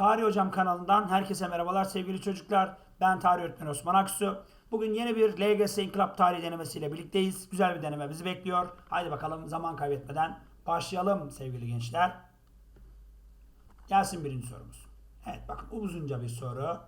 Tarih Hocam kanalından herkese merhabalar sevgili çocuklar. Ben tarih öğretmeni Osman Aksu. Bugün yeni bir LGS İnkılap Tarihi denemesiyle birlikteyiz. Güzel bir deneme bizi bekliyor. Haydi bakalım zaman kaybetmeden başlayalım sevgili gençler. Gelsin birinci sorumuz. Evet bakın uzunca bir soru.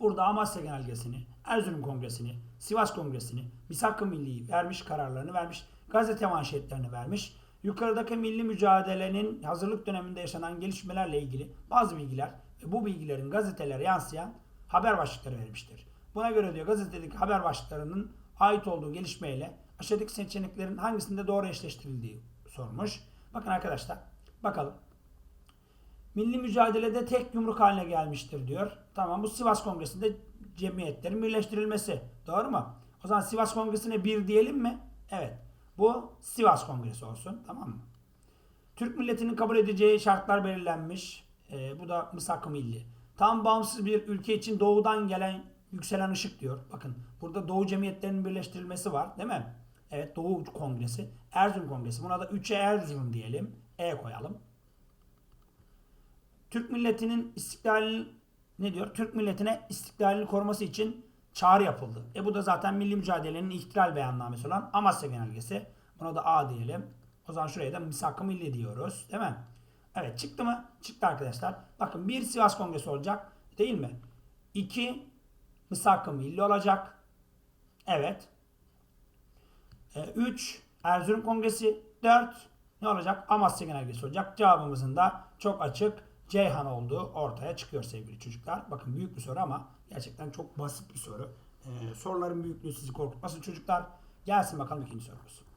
Burada Amasya Genelgesi'ni, Erzurum Kongresi'ni, Sivas Kongresi'ni, Misak-ı Milli'yi vermiş, kararlarını vermiş, gazete manşetlerini vermiş. Yukarıdaki milli mücadelenin hazırlık döneminde yaşanan gelişmelerle ilgili bazı bilgiler ve bu bilgilerin gazetelere yansıyan haber başlıkları vermiştir. Buna göre diyor gazetedeki haber başlıklarının ait olduğu gelişmeyle aşağıdaki seçeneklerin hangisinde doğru eşleştirildiği sormuş. Bakın arkadaşlar bakalım. Milli mücadelede tek yumruk haline gelmiştir diyor. Tamam bu Sivas Kongresi'nde cemiyetlerin birleştirilmesi. Doğru mu? O zaman Sivas Kongresi'ne bir diyelim mi? Evet. Bu Sivas Kongresi olsun. Tamam mı? Türk milletinin kabul edeceği şartlar belirlenmiş. Ee, bu da Mısak-ı Milli. Tam bağımsız bir ülke için doğudan gelen yükselen ışık diyor. Bakın burada Doğu cemiyetlerinin birleştirilmesi var değil mi? Evet Doğu Kongresi. Erzurum Kongresi. Buna da 3'e Erzurum diyelim. E koyalım. Türk milletinin istiklalini ne diyor? Türk milletine istiklalini koruması için çağrı yapıldı. E bu da zaten milli mücadelenin ihtilal beyannamesi olan Amasya Genelgesi. Buna da A diyelim. O zaman şuraya da misak-ı milli diyoruz. Değil mi? Evet çıktı mı? Çıktı arkadaşlar. Bakın bir Sivas Kongresi olacak. Değil mi? İki misak-ı milli olacak. Evet. 3 Erzurum Kongresi 4 ne olacak? Amasya Genelgesi olacak. Cevabımızın da çok açık Ceyhan olduğu ortaya çıkıyor sevgili çocuklar. Bakın büyük bir soru ama gerçekten çok basit bir soru. Ee, soruların büyüklüğü sizi korkutmasın çocuklar. Gelsin bakalım ikinci sorumuz.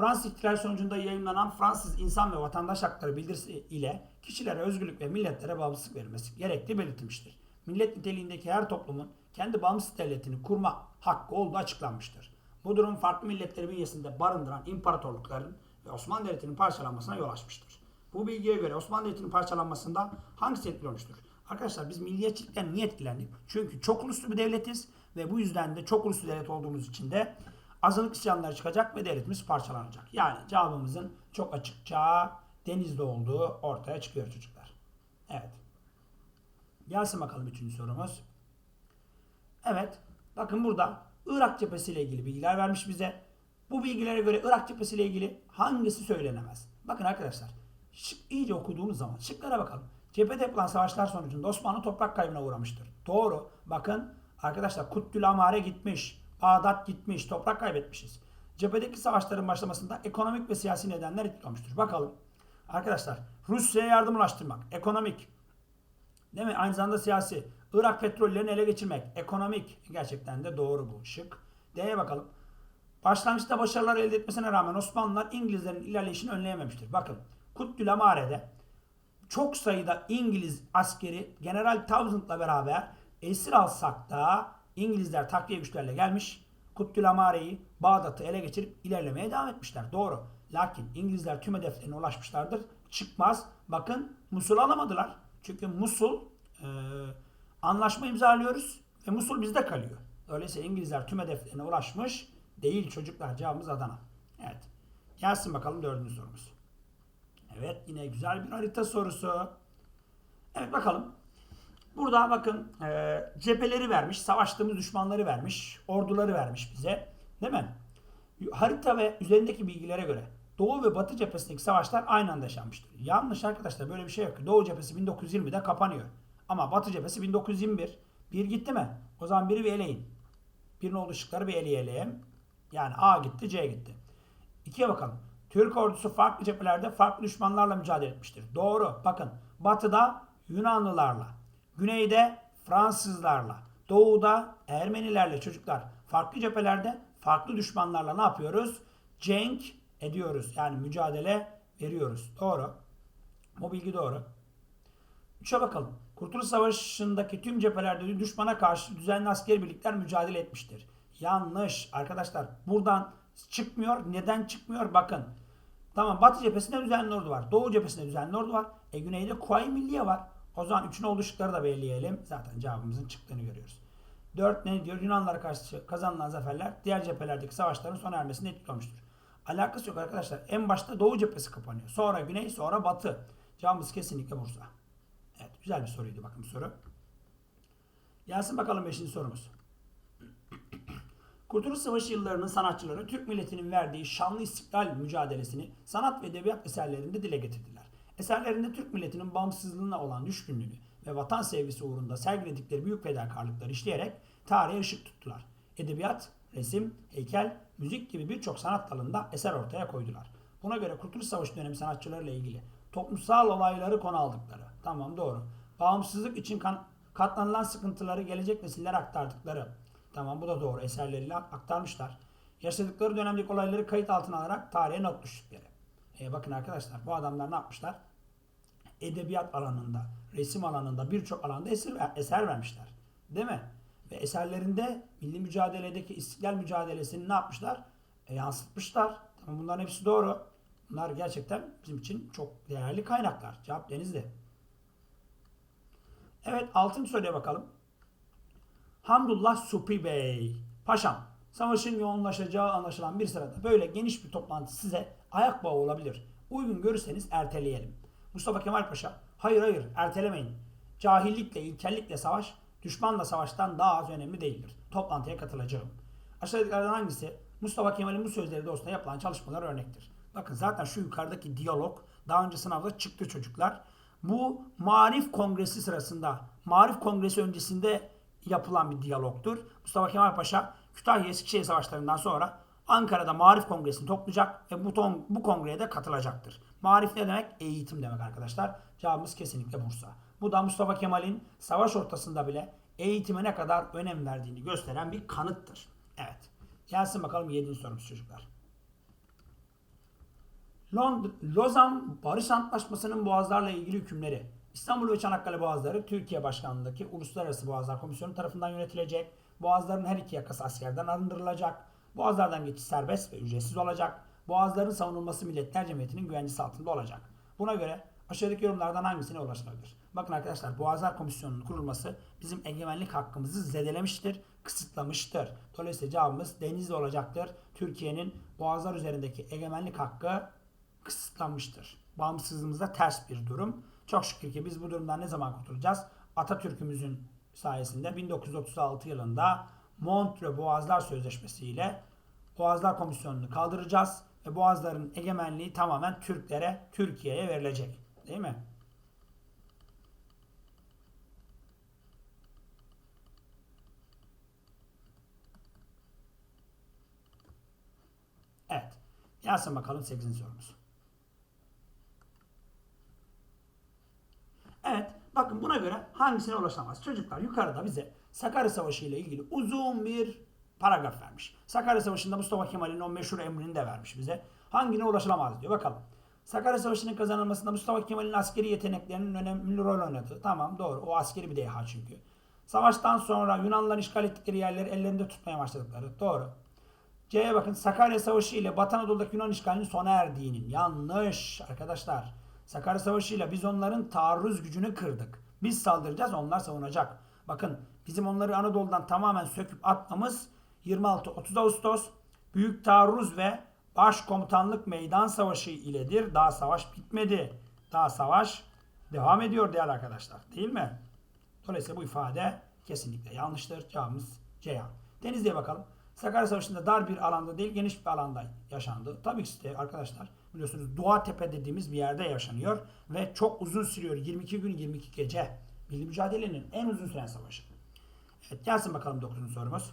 Fransız ihtilal sonucunda yayınlanan Fransız İnsan ve Vatandaş Hakları bildirisi ile kişilere özgürlük ve milletlere bağımsızlık verilmesi gerektiği belirtilmiştir. Millet niteliğindeki her toplumun kendi bağımsız devletini kurma hakkı olduğu açıklanmıştır. Bu durum farklı milletleri bünyesinde barındıran imparatorlukların ve Osmanlı Devleti'nin parçalanmasına yol açmıştır. Bu bilgiye göre Osmanlı Devleti'nin parçalanmasında hangisi etkili olmuştur? Arkadaşlar biz milliyetçilikten niye etkilendik? Çünkü çok uluslu bir devletiz ve bu yüzden de çok uluslu devlet olduğumuz için de azınlık isyanları çıkacak ve devletimiz parçalanacak. Yani cevabımızın çok açıkça denizde olduğu ortaya çıkıyor çocuklar. Evet. Gelsin bakalım üçüncü sorumuz. Evet. Bakın burada Irak cephesi ile ilgili bilgiler vermiş bize. Bu bilgilere göre Irak cephesi ile ilgili hangisi söylenemez? Bakın arkadaşlar. Şık, iyice okuduğumuz zaman şıklara bakalım. Cephede yapılan savaşlar sonucunda Osmanlı toprak kaybına uğramıştır. Doğru. Bakın arkadaşlar Kuttül Amare gitmiş. Bağdat gitmiş. Toprak kaybetmişiz. Cephedeki savaşların başlamasında ekonomik ve siyasi nedenler etkili olmuştur. Bakalım. Arkadaşlar Rusya'ya yardım ulaştırmak. Ekonomik. Değil mi? Aynı zamanda siyasi. Irak petrollerini ele geçirmek. Ekonomik. Gerçekten de doğru bu şık. D'ye bakalım. Başlangıçta başarılar elde etmesine rağmen Osmanlılar İngilizlerin ilerleyişini önleyememiştir. Bakın Amare'de çok sayıda İngiliz askeri General Townsend'la beraber esir alsak da İngilizler takviye güçlerle gelmiş. Kuttül Amare'yi Bağdat'ı ele geçirip ilerlemeye devam etmişler. Doğru. Lakin İngilizler tüm hedeflerine ulaşmışlardır. Çıkmaz. Bakın Musul alamadılar. Çünkü Musul e, anlaşma imzalıyoruz ve Musul bizde kalıyor. Öyleyse İngilizler tüm hedeflerine ulaşmış değil çocuklar. Cevabımız Adana. Evet. Gelsin bakalım dördüncü sorumuz. Evet yine güzel bir harita sorusu. Evet bakalım. Burada bakın e, cepheleri vermiş, savaştığımız düşmanları vermiş, orduları vermiş bize. Değil mi? Harita ve üzerindeki bilgilere göre Doğu ve Batı cephesindeki savaşlar aynı anda yaşanmıştır. Yanlış arkadaşlar böyle bir şey yok. Doğu cephesi 1920'de kapanıyor. Ama Batı cephesi 1921. Bir gitti mi? O zaman biri bir eleyin. Birinin olduğu şıkları bir eleyelim. Yani A gitti, C gitti. İkiye bakalım. Türk ordusu farklı cephelerde farklı düşmanlarla mücadele etmiştir. Doğru. Bakın batıda Yunanlılarla, güneyde Fransızlarla, doğuda Ermenilerle çocuklar farklı cephelerde farklı düşmanlarla ne yapıyoruz? Cenk ediyoruz. Yani mücadele veriyoruz. Doğru. Bu bilgi doğru. Üçe bakalım. Kurtuluş Savaşı'ndaki tüm cephelerde düşmana karşı düzenli askeri birlikler mücadele etmiştir. Yanlış arkadaşlar. Buradan çıkmıyor. Neden çıkmıyor? Bakın. Tamam Batı cephesinde düzenli ordu var. Doğu cephesinde düzenli ordu var. E güneyde Kuvayi Milliye var. O zaman üçün olduğu şıkları da belirleyelim. Zaten cevabımızın çıktığını görüyoruz. 4 ne diyor? Yunanlara karşı kazanılan zaferler diğer cephelerdeki savaşların sona ermesinde etkili olmuştur. Alakası yok arkadaşlar. En başta Doğu cephesi kapanıyor. Sonra Güney, sonra Batı. Cevabımız kesinlikle Bursa. Evet güzel bir soruydu bakın soru. Gelsin bakalım 5. sorumuz. Kurtuluş Savaşı yıllarının sanatçıları Türk milletinin verdiği şanlı istiklal mücadelesini sanat ve edebiyat eserlerinde dile getirdiler. Eserlerinde Türk milletinin bağımsızlığına olan düşkünlüğünü ve vatan sevgisi uğrunda sergiledikleri büyük fedakarlıkları işleyerek tarihe ışık tuttular. Edebiyat, resim, heykel, müzik gibi birçok sanat dalında eser ortaya koydular. Buna göre Kurtuluş Savaşı dönemi sanatçılarıyla ilgili toplumsal olayları konu aldıkları. Tamam doğru. Bağımsızlık için kan- katlanılan sıkıntıları gelecek nesillere aktardıkları. Tamam bu da doğru. Eserleriyle aktarmışlar. Yaşadıkları dönemdeki olayları kayıt altına alarak tarihe not düştükleri. E bakın arkadaşlar bu adamlar ne yapmışlar? Edebiyat alanında, resim alanında birçok alanda eser, eser vermişler. Değil mi? Ve eserlerinde milli mücadeledeki istiklal mücadelesini ne yapmışlar? E, yansıtmışlar. Tamam bunların hepsi doğru. Bunlar gerçekten bizim için çok değerli kaynaklar. Cevap Denizli. Evet altıncı soruya bakalım. Hamdullah Supi Bey. Paşam, savaşın yoğunlaşacağı anlaşılan bir sırada böyle geniş bir toplantı size ayak bağı olabilir. Uygun görürseniz erteleyelim. Mustafa Kemal Paşa, hayır hayır ertelemeyin. Cahillikle, ilkellikle savaş, düşmanla savaştan daha az önemli değildir. Toplantıya katılacağım. Aşağıdakilerden hangisi Mustafa Kemal'in bu sözleri doğrusunda yapılan çalışmalar örnektir? Bakın zaten şu yukarıdaki diyalog daha önce sınavda çıktı çocuklar. Bu Marif Kongresi sırasında, Marif Kongresi öncesinde yapılan bir diyalogtur. Mustafa Kemal Paşa Kütahya Eskişehir Savaşları'ndan sonra Ankara'da Marif Kongresi'ni toplayacak ve bu, ton, bu kongreye de katılacaktır. Marif ne demek? Eğitim demek arkadaşlar. Cevabımız kesinlikle Bursa. Bu da Mustafa Kemal'in savaş ortasında bile eğitime ne kadar önem verdiğini gösteren bir kanıttır. Evet. Gelsin bakalım 7. sorumuz çocuklar. Lond Lozan Barış Antlaşması'nın boğazlarla ilgili hükümleri İstanbul ve Çanakkale Boğazları Türkiye Başkanlığındaki Uluslararası Boğazlar Komisyonu tarafından yönetilecek. Boğazların her iki yakası askerden arındırılacak. Boğazlardan geçiş serbest ve ücretsiz olacak. Boğazların savunulması Milletler Cemiyeti'nin güvencesi altında olacak. Buna göre aşağıdaki yorumlardan hangisine ulaşılabilir? Bakın arkadaşlar Boğazlar Komisyonu'nun kurulması bizim egemenlik hakkımızı zedelemiştir, kısıtlamıştır. Dolayısıyla cevabımız denizli olacaktır. Türkiye'nin boğazlar üzerindeki egemenlik hakkı kısıtlanmıştır. Bağımsızlığımızda ters bir durum. Çok şükür ki biz bu durumdan ne zaman kurtulacağız? Atatürk'ümüzün sayesinde 1936 yılında Montreux Boğazlar Sözleşmesi ile Boğazlar Komisyonu'nu kaldıracağız ve Boğazların egemenliği tamamen Türklere, Türkiye'ye verilecek. Değil mi? Evet. Gelsin bakalım 8. sorumuz. Evet. Bakın buna göre hangisine ulaşamaz? Çocuklar yukarıda bize Sakarya Savaşı ile ilgili uzun bir paragraf vermiş. Sakarya Savaşı'nda Mustafa Kemal'in o meşhur emrini de vermiş bize. Hangine ulaşılamaz diyor. Bakalım. Sakarya Savaşı'nın kazanılmasında Mustafa Kemal'in askeri yeteneklerinin önemli rol oynadığı. Tamam doğru. O askeri bir deha çünkü. Savaştan sonra Yunanlılar işgal ettikleri yerleri ellerinde tutmaya başladıkları. Doğru. C'ye bakın Sakarya Savaşı ile Batı Anadolu'daki Yunan işgalinin sona erdiğinin. Yanlış arkadaşlar. Sakarya Savaşı ile biz onların taarruz gücünü kırdık. Biz saldıracağız onlar savunacak. Bakın bizim onları Anadolu'dan tamamen söküp atmamız 26-30 Ağustos Büyük Taarruz ve Başkomutanlık Meydan Savaşı iledir. Daha savaş bitmedi. Daha savaş devam ediyor değerli arkadaşlar. Değil mi? Dolayısıyla bu ifade kesinlikle yanlıştır. Cevabımız Ceyhan. Denizli'ye bakalım. Sakarya Savaşı'nda dar bir alanda değil geniş bir alanda yaşandı. Tabii ki de arkadaşlar biliyorsunuz Doğa Tepe dediğimiz bir yerde yaşanıyor ve çok uzun sürüyor. 22 gün 22 gece. Milli mücadelenin en uzun süren savaşı. Evet gelsin bakalım 9. sorumuz.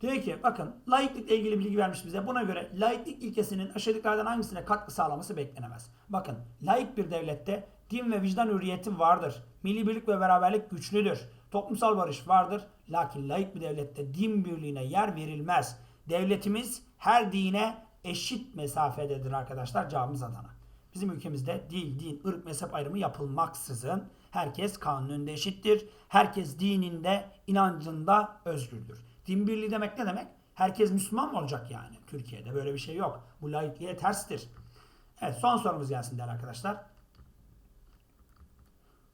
Diyor ki bakın laiklikle ilgili bilgi vermiş bize. Buna göre laiklik ilkesinin aşağıdakilerden hangisine katkı sağlaması beklenemez. Bakın laik bir devlette din ve vicdan hürriyeti vardır. Milli birlik ve beraberlik güçlüdür. Toplumsal barış vardır. Lakin laik bir devlette din birliğine yer verilmez. Devletimiz her dine eşit mesafededir arkadaşlar. Cevabımız Adana. Bizim ülkemizde dil, din, ırk, mezhep ayrımı yapılmaksızın herkes kanun eşittir. Herkes dininde, inancında özgürdür. Din birliği demek ne demek? Herkes Müslüman mı olacak yani? Türkiye'de böyle bir şey yok. Bu laikliğe terstir. Evet son sorumuz gelsin değerli arkadaşlar.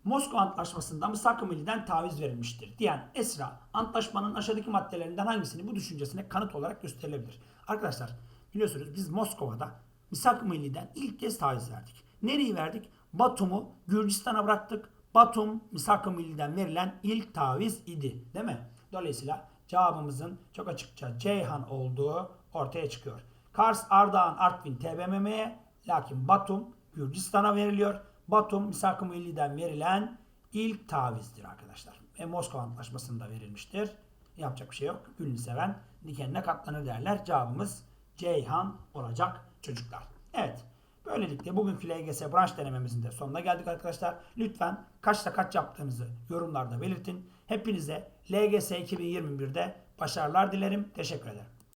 Moskova Antlaşması'nda Mısak-ı Milli'den taviz verilmiştir diyen Esra, antlaşmanın aşağıdaki maddelerinden hangisini bu düşüncesine kanıt olarak gösterilebilir? Arkadaşlar biliyorsunuz biz Moskova'da Misak-ı Milli'den ilk kez taviz verdik. Nereyi verdik? Batum'u Gürcistan'a bıraktık. Batum Misak-ı Milli'den verilen ilk taviz idi. Değil mi? Dolayısıyla cevabımızın çok açıkça Ceyhan olduğu ortaya çıkıyor. Kars, Ardahan, Artvin TBMM'ye lakin Batum Gürcistan'a veriliyor. Batum Misak-ı Milli'den verilen ilk tavizdir arkadaşlar. Ve Moskova Antlaşması'nda verilmiştir. Yapacak bir şey yok. Gülünü seven dikenine katlanır derler. Cevabımız Ceyhan olacak çocuklar. Evet. Böylelikle bugünkü LGS branş denememizin de sonuna geldik arkadaşlar. Lütfen kaçta kaç yaptığınızı yorumlarda belirtin. Hepinize LGS 2021'de başarılar dilerim. Teşekkür ederim.